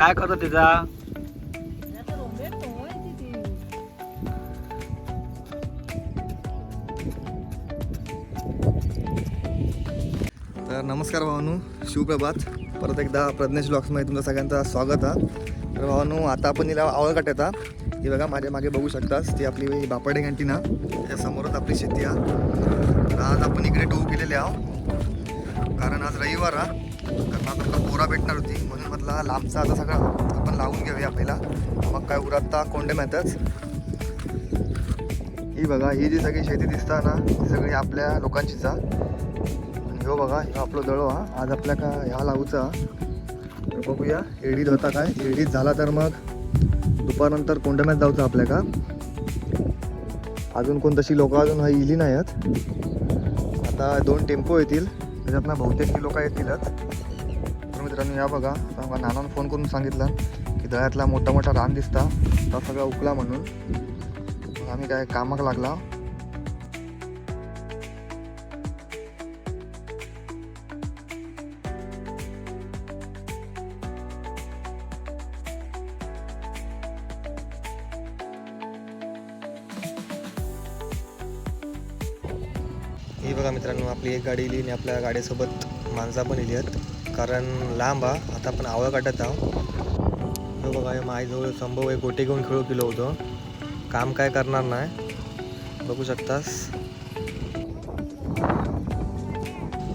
काय करतो तिचा? तर नमस्कार भावानू शिवप्रभात. परत एकदा प्रज्ञेश ब्लॉक्समध्ये तुमचं सगळ्यांचं स्वागत आहे. तर भावानू आता आपण हिला आवळ काटता ती बघा माझ्या मागे बघू शकतास ती आपली बापाडे कॅन्टीन आहे त्याच्या समोरच आपली शेती आहे. आज आपण इकडे टोव केलेले आहो रविवार हा. कारण पोरा भेटणार होती. म्हणून म्हटलं लांबचा आता सगळं. आपण लावून घेऊया पहिला. मग काय उरात कोंडे माहीतच ही बघा ही जी सगळी शेती दिसता ना ती सगळी आपल्या लोकांचीच आणि ह्यो बघा ह्यो आपलं दळो हा. आज आपल्या का ह्या लावूचा. बघूया एडीत होता काय? एडीत झाला तर मग दुपारनंतर कोंडम्यात जाऊचं आपल्या का? अजून कोण तशी लोक अजून इली नाही आहेत आता दोन टेम्पो येतील. त्याच्यातनं बहुतेक लोक येतीलच. तर मित्रांनो या बघा. आता नानानं फोन करून सांगितलं की दळ्यातला मोठा मोठा रान दिसता. तो सगळा उकला म्हणून. आम्ही काय कामाक लागला. बघा मित्रांनो आपली एक गाडी इली आणि आपल्या गाडीसोबत माणसं पण इली आहेत. कारण लांब हा आता आपण आवळ काढत आहो हे बघा माझ्याजवळ संभव एक गोटे घेऊन खेळू केलो होतो. काम काय करणार नाही. बघू शकतास.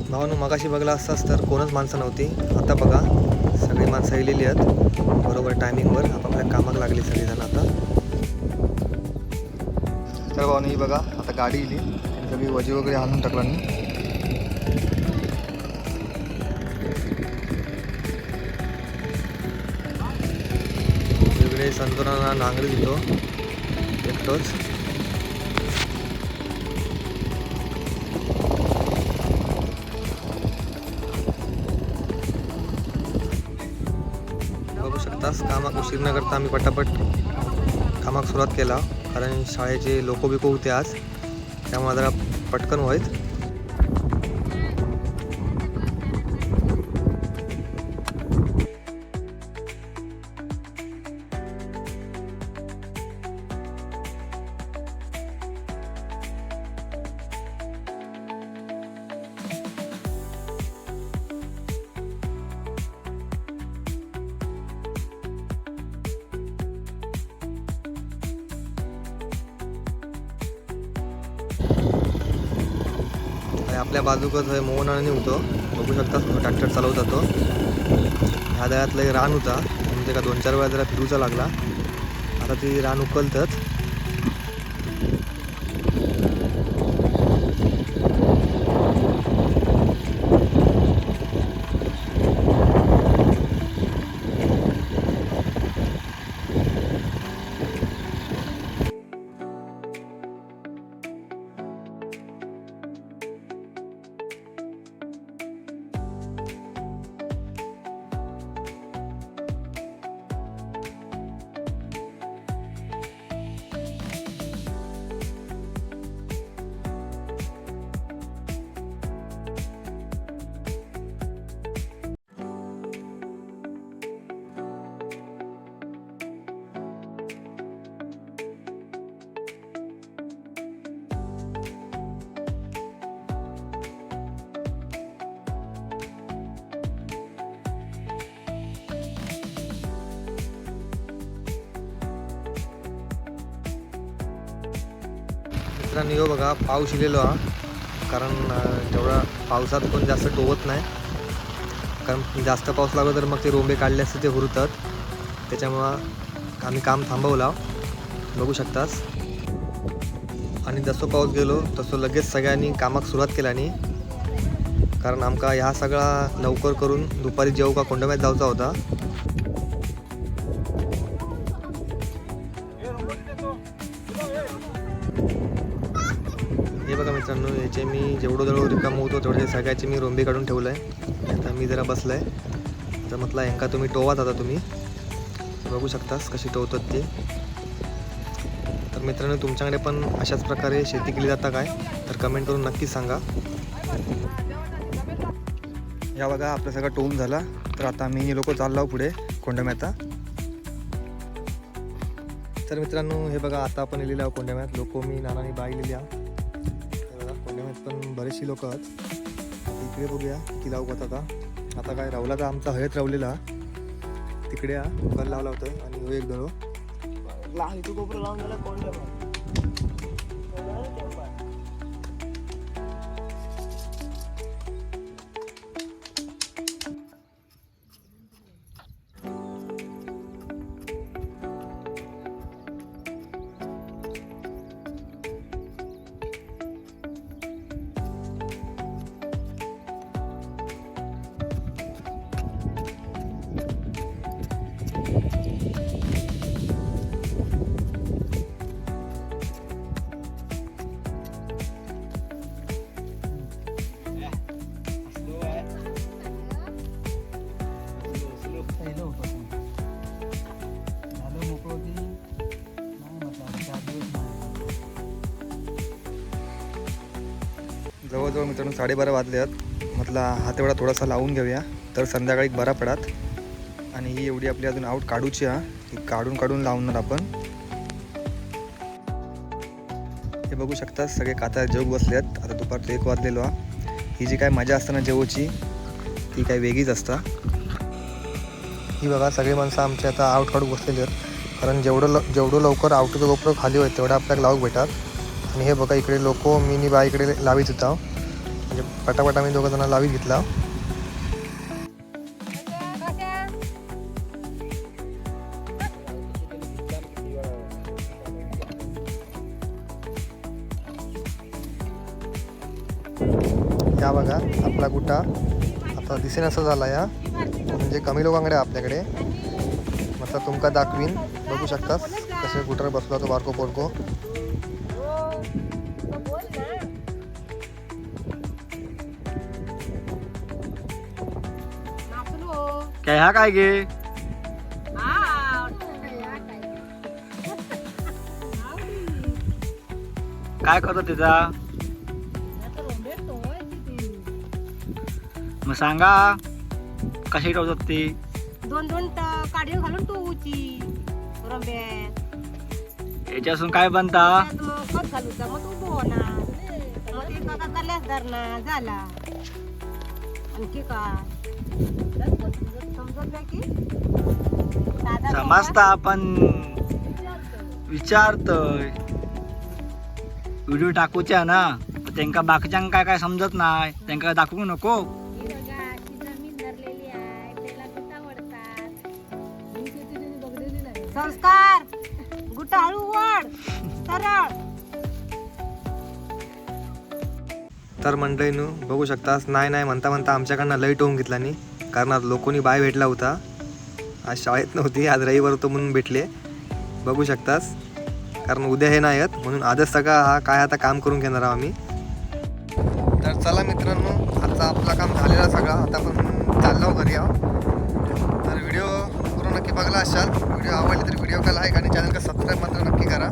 भावानं मगाशी बघला असतास तर कोणच माणसं नव्हती. आता बघा सगळी माणसं इलेली आहेत. बरोबर टायमिंगवर आपापल्या कामाक लागली सगळीजण आता. तर भावानं ही बघा आता गाडी इली. सगळी वजी वगैरे आणून टाकला मी वेगळे संतुरांना नांगरी दिलो. एकटोच बघू शकतास कामाक उशीर न करता आम्ही पटापट कामाक सुरुवात केला. कारण शाळेचे लोक बिको होते आज. त्यामुळे जरा पटकन व्हायत आणि आपल्या बाजूकच हे मोहन आणि होतो बघू शकता ट्रॅक्टर चालवत जातो. ह्या दळ्यातलं एक रान होता. म्हणजे का दोन चार वेळा जरा फिरूचा लागला. आता ती रान उकलतंच मित्रांनो हो बघा पाऊस इलेलो हा. कारण तेवढा पावसात पण जास्त टोवत नाही. कारण जास्त पाऊस लागला तर मग ते रोंबे काढले असते ते हुरतात. त्याच्यामुळं आम्ही काम थांबवला. बघू शकतास. आणि जसं पाऊस गेलो तसं लगेच सगळ्यांनी कामाक सुरुवात केल्यानी कारण आमका ह्या सगळा लवकर करून दुपारी जेव का कोंडम्यात जाऊचा होता. मित्रांनो याचे मी जेवढं जवळ रिकाम होतो तेवढे सगळ्याचे मी रोंबे काढून ठेवलं आहे आता मी जरा बसलं आहे तर म्हटलं यांका तुम्ही टोवात आता तुम्ही. बघू शकतास कशी टोवतात ते. तर मित्रांनो तुमच्याकडे पण अशाच प्रकारे शेती केली जाता काय? तर कमेंट करून नक्की सांगा. या बघा आपला सगळं टोवून झाला. तर आता मी लोक चाललो पुढे कोंडम्याता. तर मित्रांनो हे बघा आता आपण लिहिलेलं आहोत कोंडाम्यात. लोक मी नानानी बाई लिहिली आहे पण बरेचशी लोक आहेत. इकडे बघूया किती लावू आता? आता काय रावला तर आमचा हयत रावलेला. तिकडे हा कल लावला होतं आणि एक दळो लावून गेला कोण जवळजवळ मित्रांनो साडेबारा वाजले आहेत म्हटलं हा तेवढा थोडासा लावून घेऊया. तर संध्याकाळी बरा पडात. आणि ही एवढी आपली अजून आऊट काढूची हा. ही काढून काढून लावणार आपण. हे बघू शकता सगळे काता जेव बसले आहेत आता दुपारचं एक वाजलेलो हा. ही जी काय मजा असते ना जेवची ती काय वेगळीच असता. ही बघा सगळी माणसं आमची आता आऊट काढून बसलेली आहेत. कारण जेवढं ल जेवढं लवकर आउटचं गोप्र खाली होईल तेवढं आपल्याला लावू भेटतात. आणि हे बघा इकडे लोक मिनी बा इकडे लावीत होता. म्हणजे पटापटा मी दोघं जण लावीत घेतला. या बघा आपला गुटा. आता दिसेन असा झाला या. म्हणजे कमी लोकांकडे आपल्याकडे. मग तुमका दाखवीन. बघू शकतात कसे गुटर बसला तो बारको पोरको काय हा काय गे काय करतो तिचा मग सांगा कशी ठेवतात ती दोन दोन ट- काढी घालून उची रंब्यात याच्यापासून काय बनता त्यात मग खत घालूचा मग तू होणार मग ते काका कल्यास धरणार झाला आणखी काय समजत आपण विचारतोय. व्हिडिओ टाकूच्या ना त्यांका बाकीच्यांक काय काय समजत नाही त्यांका दाखवू नको. ही संस्कार गुटा हळू वड सरळ. तर मंडळीनू बघू शकतास नाही नाही म्हणता म्हणता आमच्याकडनं लई टोवून घेतला नाही कारण आज लोकोनी बाय भेटला होता. आज शाळेत नव्हती आज रविवार होतो म्हणून भेटले. बघू शकतास. कारण उद्या हे नाही आहेत म्हणून आजच सगळा हा काय आता काम करून घेणार आहोत आम्ही. तर चला मित्रांनो आजचा आपला काम झालेला सगळा. आता आपण चाललो घरी आहो तर व्हिडिओ पूर्ण नक्की बघला असाल. व्हिडिओ आवडले तर व्हिडिओ का लाईक आणि चॅनल का सबस्क्राईब मात्र नक्की करा.